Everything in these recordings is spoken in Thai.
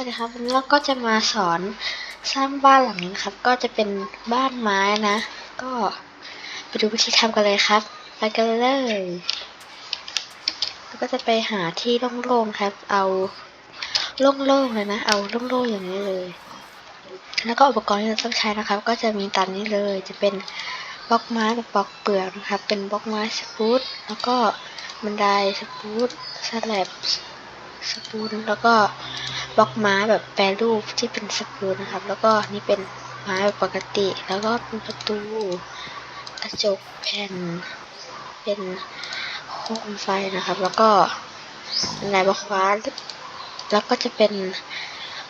วัสดีครับวันนี้เราก็จะมาสอนสร้างบ้านหลังนี้ครับ ก็จะเป็นบ้านไม้นะ ก็ไปดูวิธีทำกันเลยครับ ไปกันเลยแล้วก็จะไปหาที่โล่งๆครับ เอาโล่งๆเลยนะ เอาโล่งๆอย่างนี้เลย แล้วก็อุปกรณ์ที่เราต้องใช้นะครับ ก็จะมีตามนี้เลย จะเป็นบล็อกไม้กับบล็อกเปลือกนะครับ เป็นบล็อกไม้สปูตแล้วก็บันไดสปูตสแลบ สปูนแล้วก็บล็อกม้แบบแปรรูปที่เป็นสปูนนะครับ แล้วก็นี่เป็นม้แบบปกติ แล้วก็เป็นประตูกระจกแผ่นเป็นโคมไฟนะครับ แล้วก็เป็นลายบล็อกฟ้าแล้วก็จะเป็น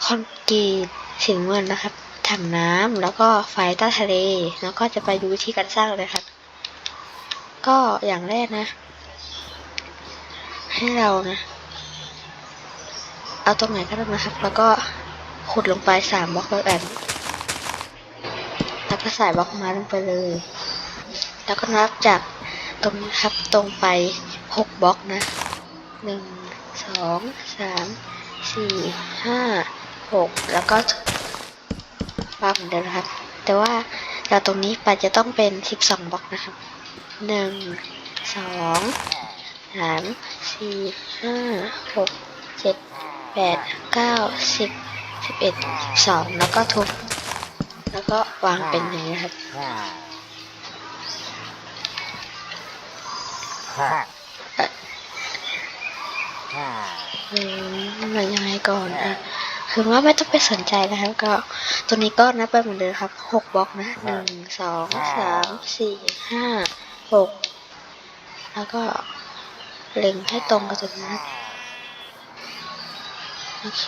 คอนกรีตสีเงินนะครับถังน้ำแล้วก็ไฟใต้ทะเล แล้วก็จะไปดูวิธีการสร้างเลยครับ ก็อย่างแรกนะ ให้เรานะ เอาตรงไหนก็ได้นะครับ แล้วก็ขุดลงไปสามบล็อกแบบแบบนี้แล้วก็ใส่บล็อกไม้ลงไปเลย แล้วก็นับจากตรงนี้ครับตรงไปหกบล็อกนะหนึ่งสองสามสี่ห้าหกแล้วก็วางเหมือนเดิมนะครับ แต่ว่าจากตรงนี้ไปจะต้องเป็นสิบสองบล็อกนะครับหนึ่งสองสามสี่ห้าหกเจ็ด แปดเก้าสิบสิบเอ็ดสิบสองแล้วก็ทุบ แล้วก็วางเป็นอย่างนี้ครับ อืมมันยังไงก่อนอะคือว่าไม่ต้องไปสนใจนะครับ ก็ตัวนี้ก็นับไปเหมือนเดิมครับหกบล็อกนะหนึ่งสองสามสี่ห้าหกแล้วก็เล็งให้ตรงกับตัวนี้นะ โอเค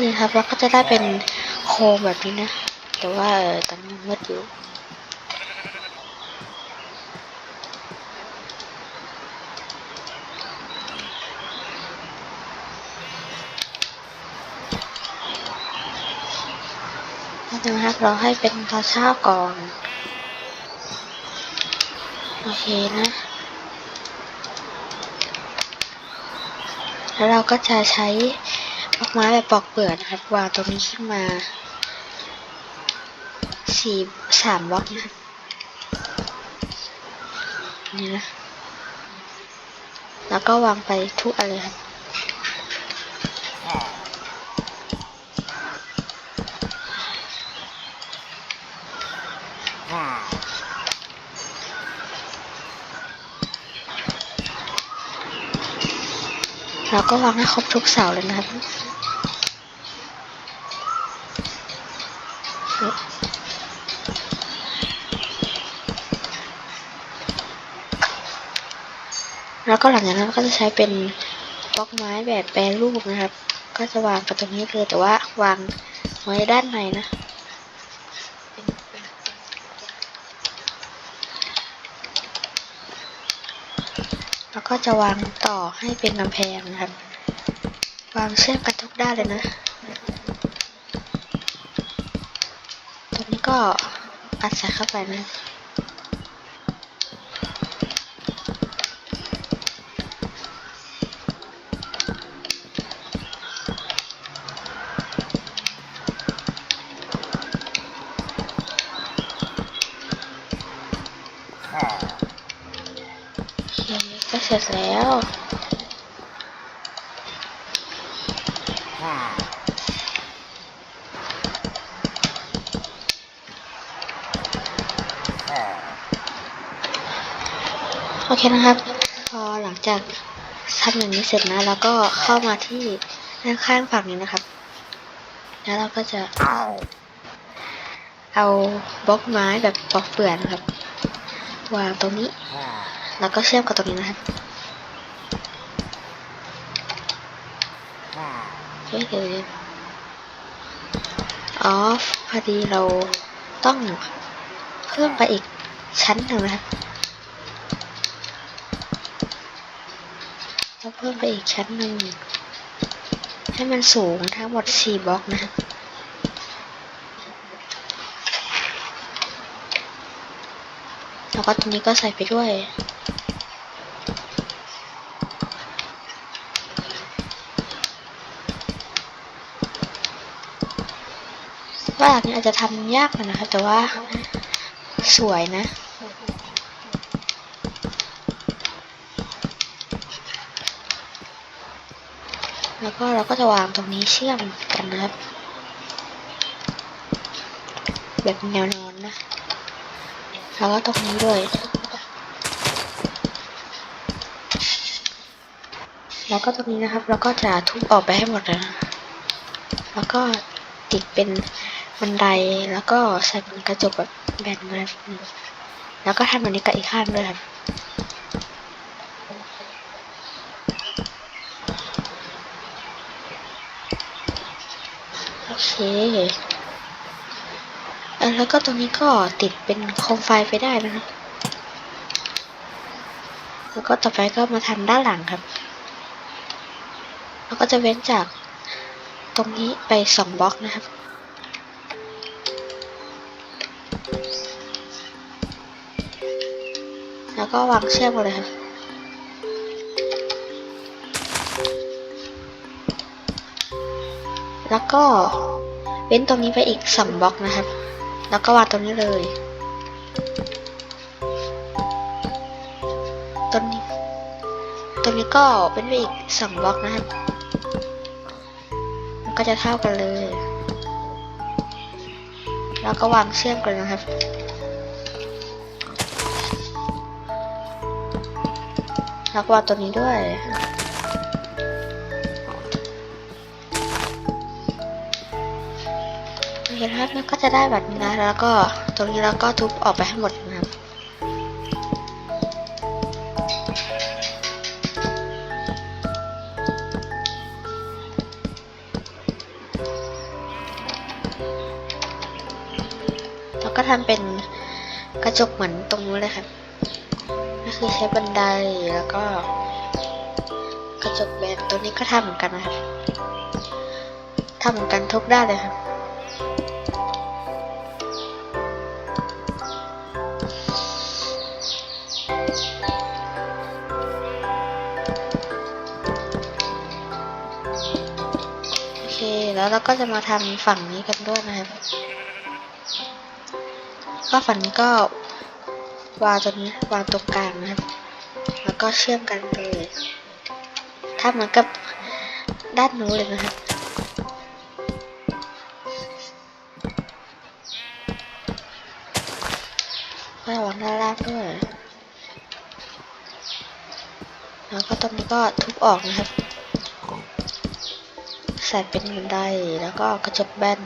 นี่ครับแล้วก็จะได้เป็นโคมแบบนี้นะ แต่ว่าตอนนี้มืดอยู่ นะครับ เราให้เป็นตอนเช้าก่อน โอเคนะ แล้วเราก็จะใช้บล็อกไม้แบบปอกเปลือกนะครับ วางตรงนี้ขึ้นมาสี่สามบล็อกนะครับนี่นะ แล้วก็วางไปทุกอันเลยครับ เราก็วางให้ครบทุกเสาเลยนะครับแล้วก็หลังจากนั้นก็จะใช้เป็นบล็อกไม้แบบแปรรูปนะครับ ก็จะวางกับตรงนี้เลยแต่ว่าวางไว้ด้านในนะ แล้วก็จะวางต่อให้เป็นกำแพงนะครับ วางเชื่อมกันทุกด้านเลยนะ ตัวนี้ก็อัดใส่เข้าไปนะ ก็เสร็จแล้วโอเคนะครับ พอหลังจากทำอย่างนี้เสร็จนะ แล้วก็เข้ามาที่ด้านข้างฝั่งนี้นะครับ แล้วเราก็จะเอาบล็อกไม้แบบปอกเปลือกนะครับ วางตรงนี้ แล้วก็เชื่อมกับตรงนี้นะครับเฮ้ยเดี๋ยวอ๋อพอดีเราต้องเพิ่มไปอีกชั้นหนึ่งนะครับต้องเพิ่มไปอีกชั้นหนึ่งให้มันสูงทั้งหมดสี่บล็อกนะครับแล้วก็ตรงนี้ก็ใส่ไปด้วย ว่าอั นี้อาจจะทำยากหน่อยนะครับ แต่ว่าสวยนะ แล้วก็เราก็จะวางตรงนี้เชื่อมกันนะครับ แบบแนวนอนนะ แล้วก็ตรงนี้ด้วย แล้วก็ตรงนี้นะครับ เราก็จะทุบออกไปให้หมดนะ แล้วก็ติดเป็น บันไดแล้วก็ใส่เป็นกระจกแบบแบนนะครับแล้วก็ทำแบบนี้กับอีกข้างด้วยครับโอเคเอแล้วก็ตรงนี้ก็ติดเป็นโคมไฟไปได้นะครับ แล้วก็ต่อไปก็มาทำด้านหลังครับ แล้วก็จะเว้นจากตรงนี้ไปสองบล็อกนะครับ แล้วก็วางเชือกมาเลยครับแล้วก็เว้นตรงนี้ไปอีกสองบล็อกนะครับ แล้วก็วางตรงนี้เลยตรงนี้ตรงนี้ก็เว้นไปอีกสองบล็อกนะครับมันก็จะเท่ากันเลย แล้วก็วางเชื่อมกันนะครับ แล้วก็วาตัวนี้ด้วยเห็นครับมันก็จะได้แบบนี้นะ แล้วก็ตรงนี้เราก็ทุบออกไปให้หมดนะครับแล้วก็ทำเป็นกระจกเหมือนตรงนู้นเลยครับ คือใช้บันไดแล้วก็ กระจกแบนตัวนี้ก็ทำเหมือนกันนะครับทำเหมือนกันทุกด้านเลยครับโอเคแล้วเราก็จะมาทำฝั่งนี้กันด้วยนะครับ ก็ฝั่งนี้ก็ วางตรงนี้วางตรงกลางนะครับ แล้วก็เชื่อมกันไปเลยทำเหมือนกับด้านนู้นเลยนะครับก็วางด้านล่างด้วยแล้วก็ตรงนี้ก็ทุบออกนะครับ ใส่เป็นบันไดแล้วก็กระจกแบน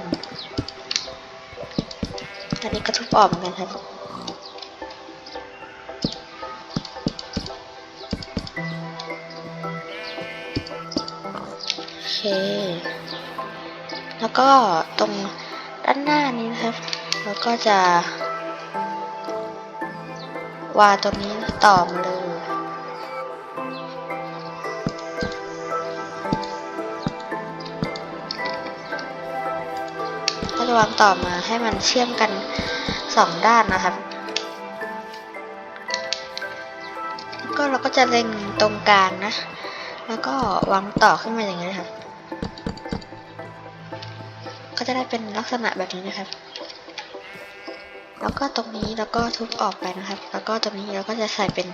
อันนี้ก็ทุบออกเหมือนกันครับ เค แล้วก็ตรงด้านหน้านี้นะครับแล้วก็จะ วางตรงนี้ต่อมาเลย ก็จะวางต่อมาให้มันเชื่อมกันสองด้านนะครับแล้วก็เราก็จะเล็งตรงกลางนะ แล้วก็วางต่อขึ้นมาอย่างนี้นครับ ก็จะได้เป็นลักษณะแบบนี้นะครับ แล้วก็ตรงนี้แล้วก็ทุบออกไปนะครับ แล้วก็ตรงนี้เราก็จะใส่เป็น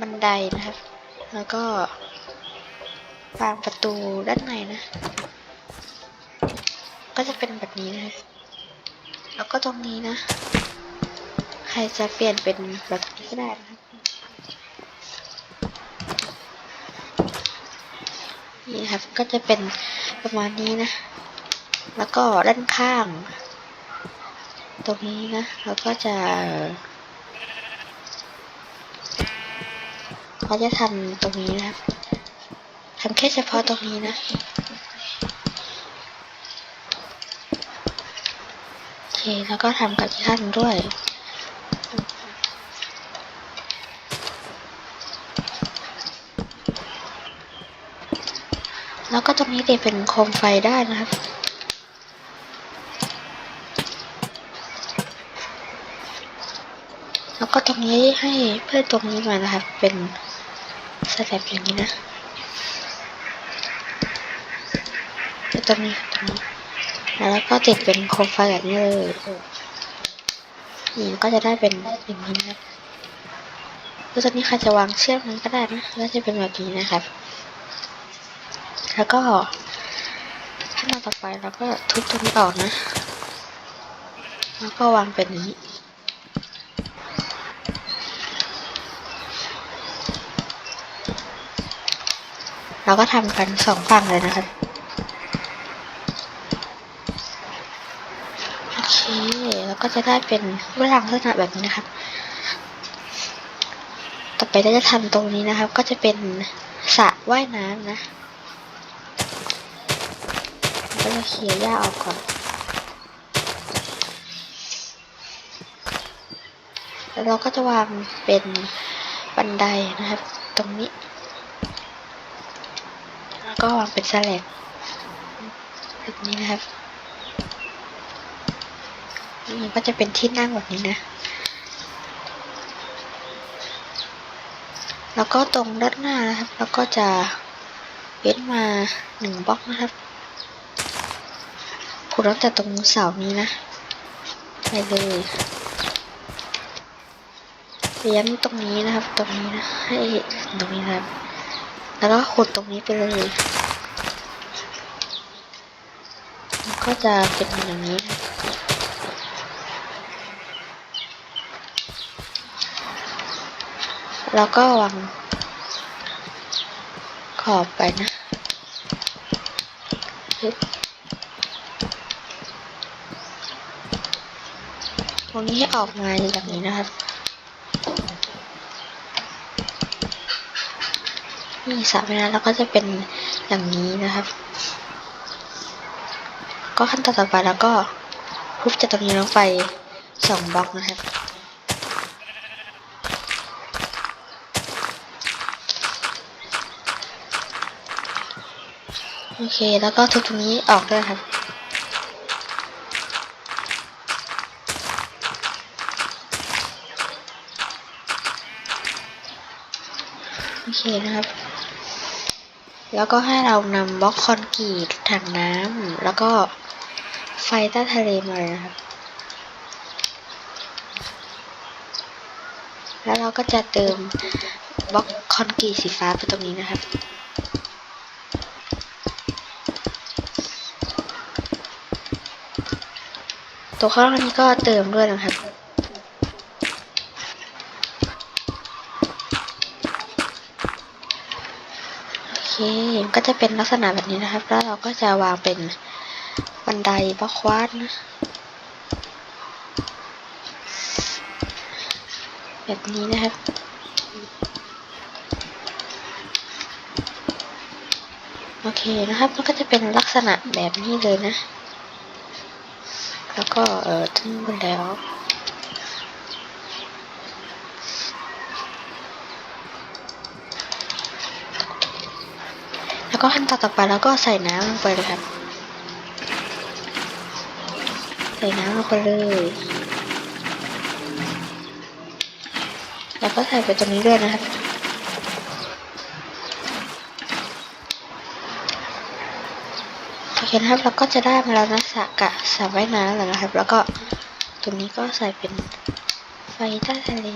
บันไดนะครับ แล้วก็วางประตูด้านในนะ ก็จะเป็นแบบนี้นะครับ แล้วก็ตรงนี้นะ ใครจะเปลี่ยนเป็นแบบนี้ก็ได้นะครับนี่นะครับ ก็จะเป็นประมาณนี้นะ แล้วก็ด้านข้าง ตรงนี้นะ เราก็จะเขาจะทำตรงนี้นะครับทำแค่เฉพาะตรงนี้นะโอเคแล้วก็ทำกับที่ท่านด้วยแล้วก็ตรงนี้ติดเป็นโคมไฟได้นะครับ แล้วก็ตรงนี้ให้เพื่อนตรงนี้มานะครับ เป็นสแลบอย่างนี้นะเป็นตรงนี้ตรงนี้แล้วก็ติดเป็นโคมไฟแบบนี้เลยนี่ก็จะได้เป็นอย่างนี้นะครับแล้วตอนนี้ใครจะวางเชือกนั้นก็ได้นะแล้วจะเป็นแบบนี้นะครับ แล้วก็ขั้นตอนต่อไปเราก็ทุบตรงนี้ออกนะ แล้วก็วางเป็นนี้ เราก็ทำกันสองฝั่งเลยนะครับโอเคแล้วก็จะได้เป็นรูปร่างลักษณะแบบนี้นะครับ ต่อไปเราจะทำตรงนี้นะครับ ก็จะเป็นสระว่ายน้ำนะก็จะเคลียร์หญ้าออกก่อนแล้วเราก็จะวางเป็นบันไดนะครับ ตรงนี้ ก็วางเป็นสลบแบบนี้นะครับนี่ก็จะเป็นที่นั่งแบบนี้นะ แล้วก็ตรงด้านหน้านะครับ แล้วก็จะเว้นมาหนึ่งบล็อกนะครับขุดตั้งแต่ตรงเสานี้นะไปเลยเลี้ยงตรงนี้นะครับ ตรงนี้นะให้ตรงนี้นะครับ แล้วก็ขุดตรงนี้ไปเลยแล้วก็จะเป็นอย่างนี้ แล้วก็วางขอบไปนะฮึบตรงนี้ให้ออกมาอย่างนี้นะครับ นี่สามนะแล้วก็จะเป็นอย่างนี้นะครับ ก็ขั้นตอนต่อไปแล้วก็ทุบจากตรงนี้ลงไปสองบล็อกนะครับโอเค แล้วก็ทุบตรงนี้ออกด้วยครับโอเคนะครับ แล้วก็ให้เรานำบล็อกคอนกรีตถังน้ำแล้วก็ไฟใต้ทะเลมาเลยครับแล้วเราก็จะเติมบล็อกคอนกรีตสีฟ้าไปตรงนี้นะครับตัวข้างล่างนี้ก็เติมด้วยนะครับ โอ เคก็จะเป็นลักษณะแบบนี้นะครับ แล้วเราก็จะวางเป็นบันไดบล็อกควาดนแบบนี้นะครับโอเคนะครับมันก็จะเป็นลักษณะแบบนี้เลยนะ แล้วก็เออทิ้งไปแล้ว แล้วก็ขั้นตอนต่อไปแล้วก็ใส่น้ำลงไปเลยครับ ใส่น้ำลงไปเลย แล้วก็ใส่ไปตรงนี้ด้วยนะครับโอเคนะครับเราก็จะได้มาแล้วนะสระกะสระว่ายน้ำแล้วนะครับ แล้วก็ตรงนี้ก็ใส่เป็นไฟใต้ทะเล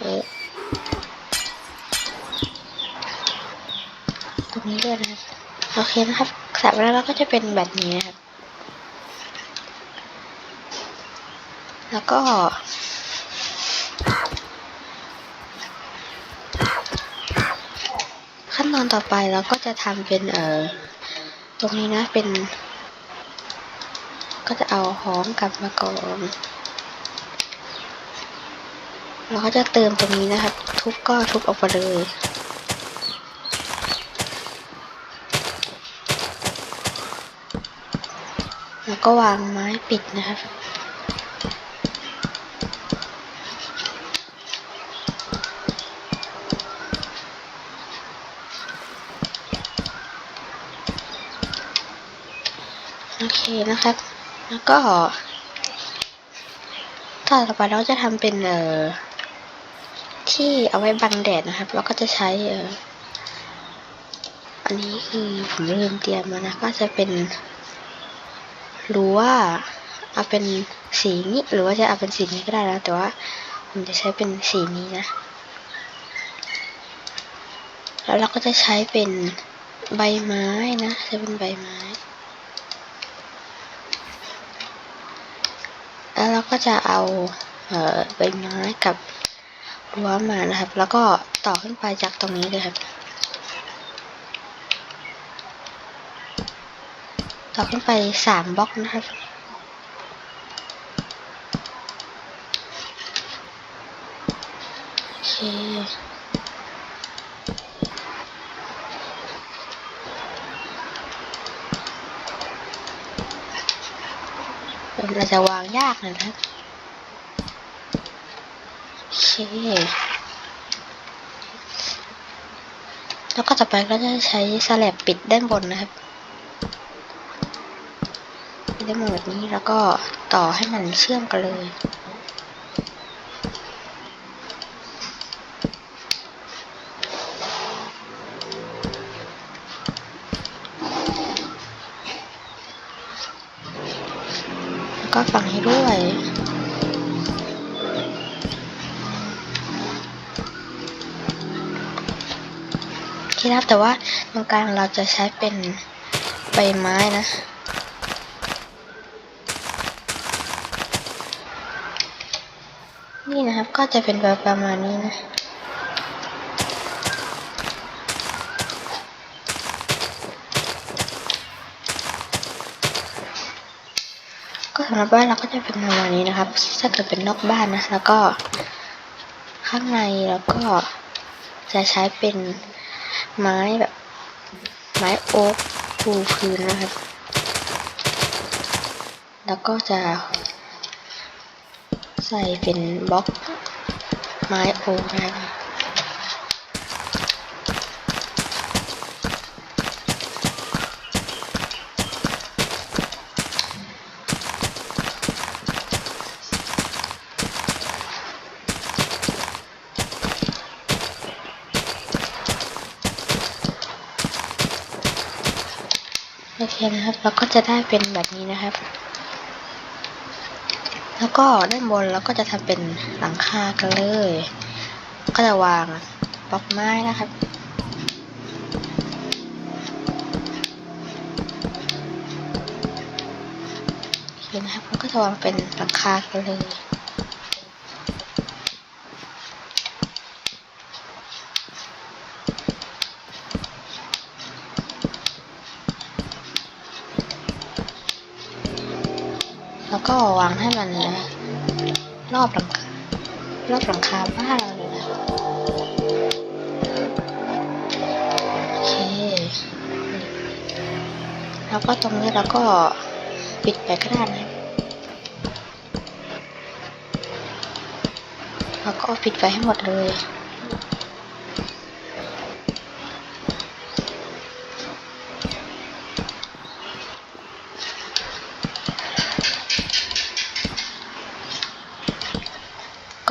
เออ ตรงนี้ด้วยนะครับโอเคนะครับสระว่ายน้ำเราก็จะเป็นแบบนี้นะครับ แล้วก็ ขั้นตอนต่อไปเราก็จะทำเป็นเอ่อตรงนี้นะเป็น ก็จะเอาห้องกลับมาก่อนเราก็จะเติมตรงนี้นะครับ ทุบก็ทุบออกไปเลย แล้วก็วางไม้ปิดนะครับโอเคนะครับ แล้วก็ต่อไปเราจะทำเป็นเอ่อที่เอาไว้บังแดดนะครับ เราก็จะใช้เอ่ออันนี้คือผมลืมเตรียมมานะ ก็จะเป็น รั้วเอาเป็นสีนี้หรือว่าจะเอาเป็นสีนี้ก็ได้นะแต่ว่าผมจะใช้เป็นสีนี้นะ แล้วเราก็จะใช้เป็นใบไม้นะใช้เป็นใบไม้ แล้วเราก็จะเอาเอ่อใบไม้กับรั้วมานะครับ แล้วก็ต่อขึ้นไปจากตรงนี้เลยครับ ต่อขึ้นไปสามบล็อกนะครับ โอเค เราจะวางยากหนอยนะครับ โอเคแล้วก็ต่อไปก็จะใช้สแลบปิดด้านบนนะครับ ปิดด้านบนแบบนี้แล้วก็ต่อให้มันเชื่อมกันเลย แล้วก็ฝั่งนี้ด้วยโอเคครับแต่ว่าตรงกลางเราจะใช้เป็นใบไม้นะ นี่นะครับ ก็จะเป็นแบบประมาณนี้นะก็สำหรับบ้านเราก็จะเป็นประมาณนี้นะครับ ถ้าเกิดเป็นนอกบ้านนะ แล้วก็ข้างในแล้วก็จะใช้เป็นไม้แบบไม้โอ๊กปูพื้นนะครับ แล้วก็จะใส่เป็นบล็อก ไม้โอ๊กนะครับโอเคนะครับ เราก็จะได้เป็นแบบนี้นะครับ แล้วก็ด้านบนเราก็จะทำเป็นหลังคากันเลย ก็จะวางบล็อกไม้นะครับโอเคนะครับแล้วก็จะวางเป็นหลังคากันเลย ก็วางให้มันนะรอบหลังคารอบหลังคาบ้านเราเลยนะโอเค แล้วก็ตรงนี้เราก็ปิดไปก็ได้นะแล้วก็ปิดไว้ให้หมดเลย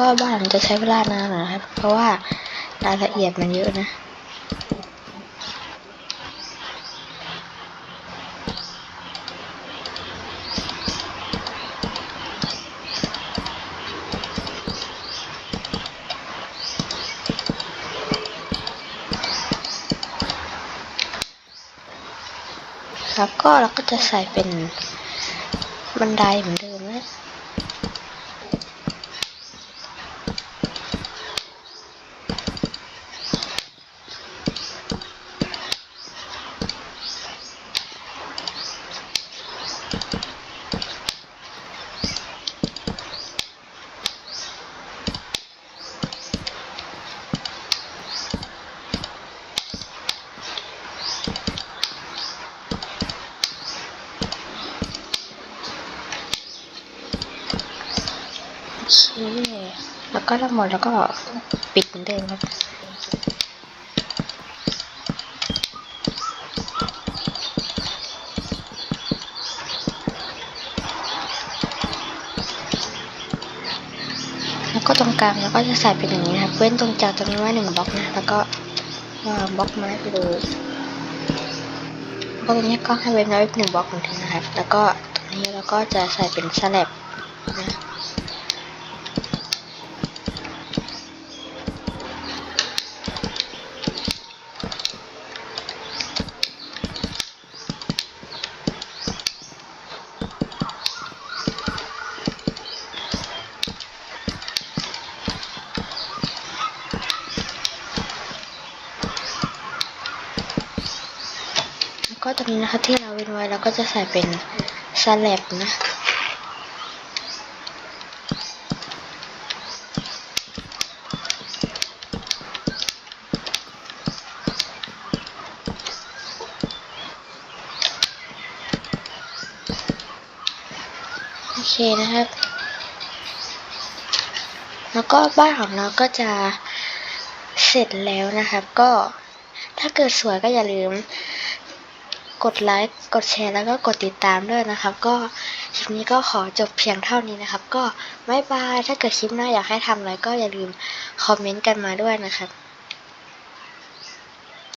ก็บ้านมันจะใช้เวลานานหน่อยนะครับ เพราะว่ารายละเอียดมันเยอะนะครับก็เราก็จะใส่เป็นบันไดเหมือนเดิมนะ โอเค ก็ทั้งหมดแล้วก็ปิดเหมือนเดิมครับแล้วก็ตรงกลางเราก็จะใส่เป็นอย่างนี้นะครับเว้นตรงจากตรงนี้ไว้หนึ่งบล็อกนะแล้วก็วางบล็อกไม้ไปเลยแล้วก็ตรงนี้ก็ให้เว้นไว้หนึ่งบล็อกเหมือนกันนะครับ แล้วก็ตรงนี้เราก็จะใส่เป็นสแลบนะ นี้นะคะ ที่เราเว้นไว้เราก็จะใส่เป็นสแลบนะโอเคนะครับ แล้วก็บ้านของเราก็จะเสร็จแล้วนะครับ ก็ถ้าเกิดสวยก็อย่าลืม กดไลค์กดแชร์แล้วก็กดติดตามด้วยนะครับ ก็คลิปนี้ก็ขอจบเพียงเท่านี้นะครับ ก็บายบายถ้าเกิดคลิปหน้าอยากให้ทำอะไรก็อย่าลืมคอมเมนต์กันมาด้วยนะครับ